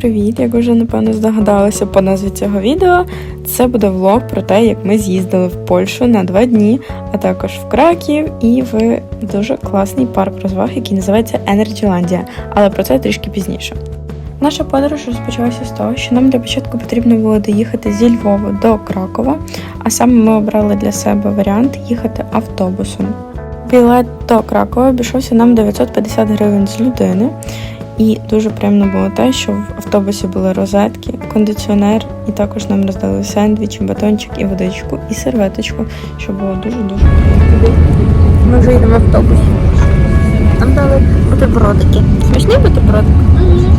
привіт! Як вже напевно здогадалися по назві цього відео, це буде влог про те, як ми з'їздили в Польщу на два дні, а також в Краків і в дуже класний парк розваг, який називається Енерджіландія. Але про це трішки пізніше. Наша подорож розпочалася з того, що нам для початку потрібно було доїхати зі Львова до Кракова, а саме ми обрали для себе варіант їхати автобусом. Білет до Кракова обійшовся нам 950 гривень з людини. І дуже приємно було те, що в автобусі були розетки, кондиціонер, і також нам роздали сендвіч, батончик і водичку, і серветочку, що було дуже-дуже приємно. Ми вже йдемо в автобус. Нам дали бутербродики. Смачні бутербродики?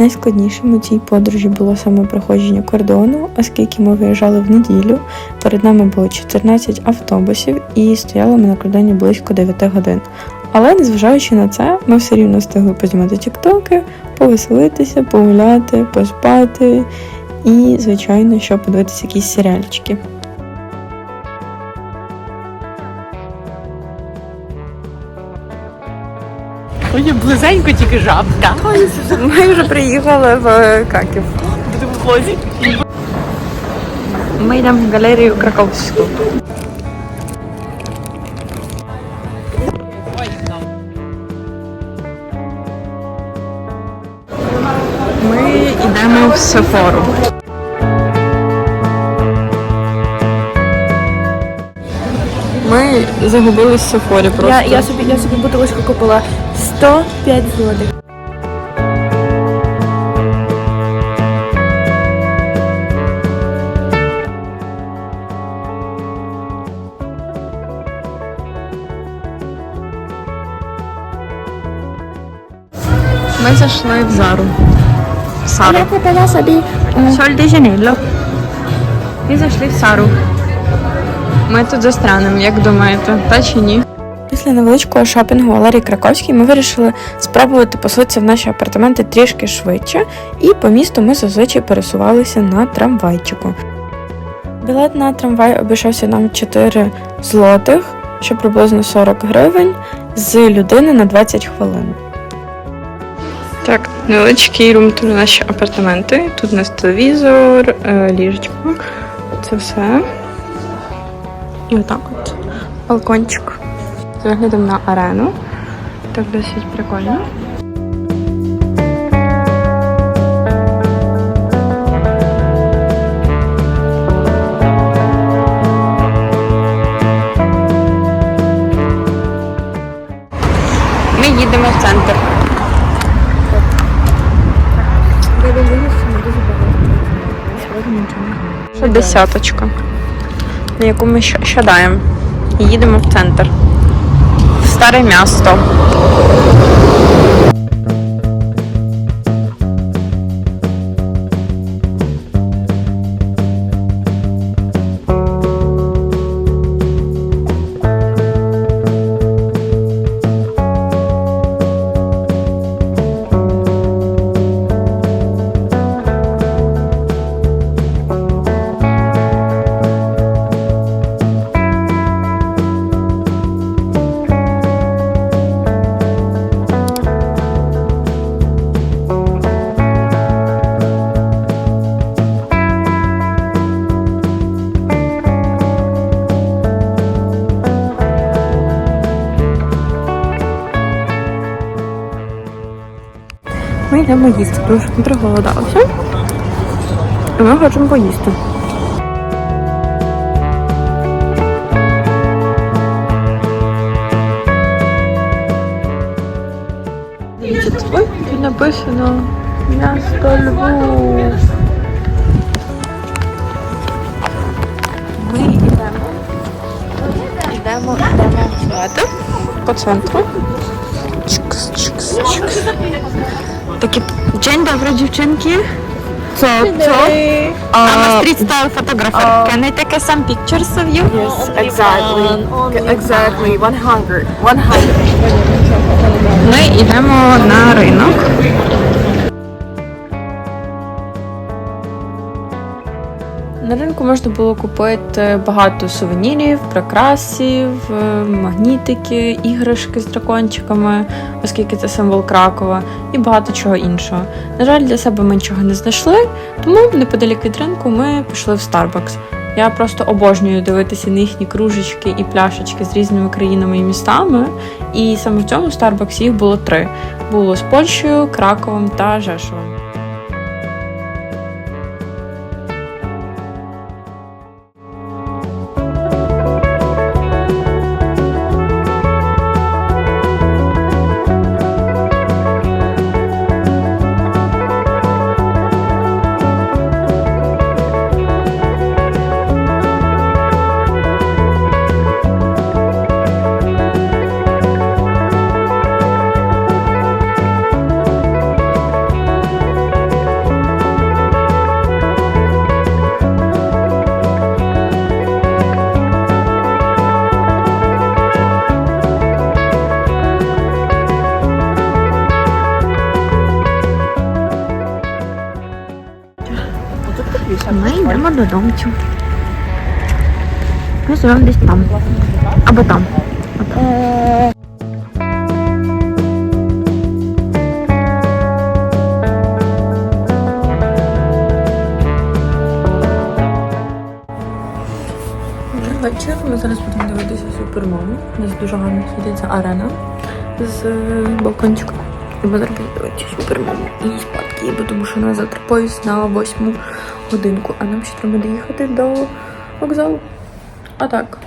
Найскладнішим у цій подорожі було саме проходження кордону, оскільки ми виїжджали в неділю. Перед нами було 14 автобусів і стояли ми на кордоні близько 9 годин. Але незважаючи на це, ми все рівно встигли познімати тіктоки, повеселитися, погуляти, поспати і, звичайно, що подивитися якісь серіальчики. Ой, близенько тільки жабка. Ми вже приїхали в Краків. Будемо в лозі. Ми йдемо в галерею Краковську. Ми йдемо в Сефору. Ми загубились в Сефорі просто. Я, я, собі, я собі бутилочку купила 105 злотих. Ми зайшли в Зару. Сару. Я купила собі Соль де Жанейло. І зайшли в Сару. Ми тут застрянемо, як думаєте, та чи ні? Після невеличкого шопінгу в Валерії Краковській ми вирішили спробувати поселитися в наші апартаменти трішки швидше, і по місту ми зазвичай пересувалися на трамвайчику. Білет на трамвай обійшовся нам 4 злотих, що приблизно 40 гривень, з людини на 20 хвилин. Так, невеличкий рум-тур на наші апартаменти. Тут у нас телевізор, е, ліжечко. Це все. І отак от балкончик. З виглядом на арену. Так досить прикольно. Ми їдемо в центр. Ще десяточка, на яку ми щадаємо. І їдемо в центр. Старе місто. Йдемо їсти, тому що ми. І ми хочемо поїсти. Ой, тут написано місто Львов. Ми йдемо. Йдемо, йдемо гуляти по центру. Чикс, чикс, чикс. Такі Dzień dobry dziewczynki. Co, co? I'm a street style photographer. Can I take some pictures of you? Yes, exactly. Exactly. 100. 100. Ми йдемо на ринку можна було купити багато сувенірів, прикрасів, е, магнітики, іграшки з дракончиками, оскільки це символ Кракова, і багато чого іншого. На жаль, для себе ми нічого не знайшли, тому неподалік від ринку ми пішли в Starbucks. Я просто обожнюю дивитися на їхні кружечки і пляшечки з різними країнами і містами. І саме в цьому Starbucks їх було три: було з Польщею, Краковом та Жешовом. Додому. Ми живемо десь там. Або там. Вечір ми зараз будемо дивитися супермову. У нас дуже гарно світиться арена з балкончика. І ми зараз дивитися супермову і спадки, бо тому що на завтра поїзд на восьму годинку, а нам ще треба доїхати до вокзалу. А так.